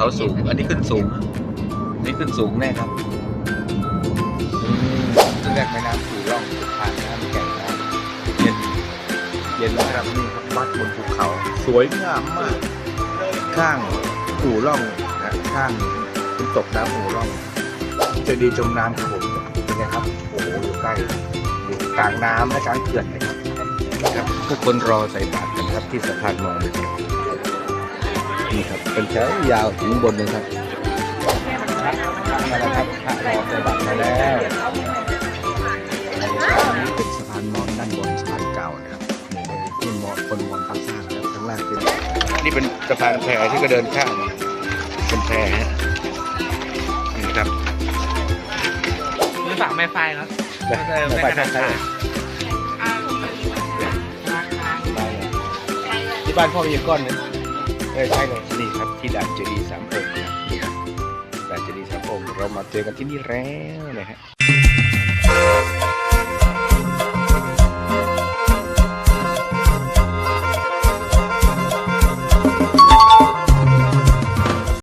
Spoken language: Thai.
เขาสูง อันนี้ขึ้นสูงอันนี่ขึ้นสูงแน่ครับขึ้นแรกแม่น้ำสู่ร่องผ่านน้ำแก่งน้ำเย็นเย็นแล้วครับนี่ครับวัดบนภูเขา สวยงามมาก ข้างอู่ร่องนะข้างน้ำตกน้ำอู่ร่องเจดีย์จมน้ำครับผมเป็นไงครับ โอ้โหอยู่ใกล้อยู่กลางน้ำและกลางเขื่อนเลยครับครับทุกคนรอใส่บาตรกันครับที่สะพานมอญ นี่ครับเป็นแถวยาวถึงบนเลยครับมาแล้วครับพระรอใส่บาตรมาแล้วนนี้เป็นสะพานมอญด้านบนสะพานเก่านะครับนี่เลยที่มอคนมอญเขาสร้างแล้วข้างล่างเป็นนี่เป็นสะพานแพที่ก็เดินข้ามเป็นแพฮะนี่ครับมือฝากไม่ไฟครับไม่ไม่ไปไม่ขนาทาดงนั้นที่บ้านพ่อมีก้อนนึง เออใช่เลยนี่ครับที่ด่านเจดีย์สามองค์ครับนี่ครับด่านเจดีย์สามองค์เรามาเจอกันที่นี่แล้วนะฮะ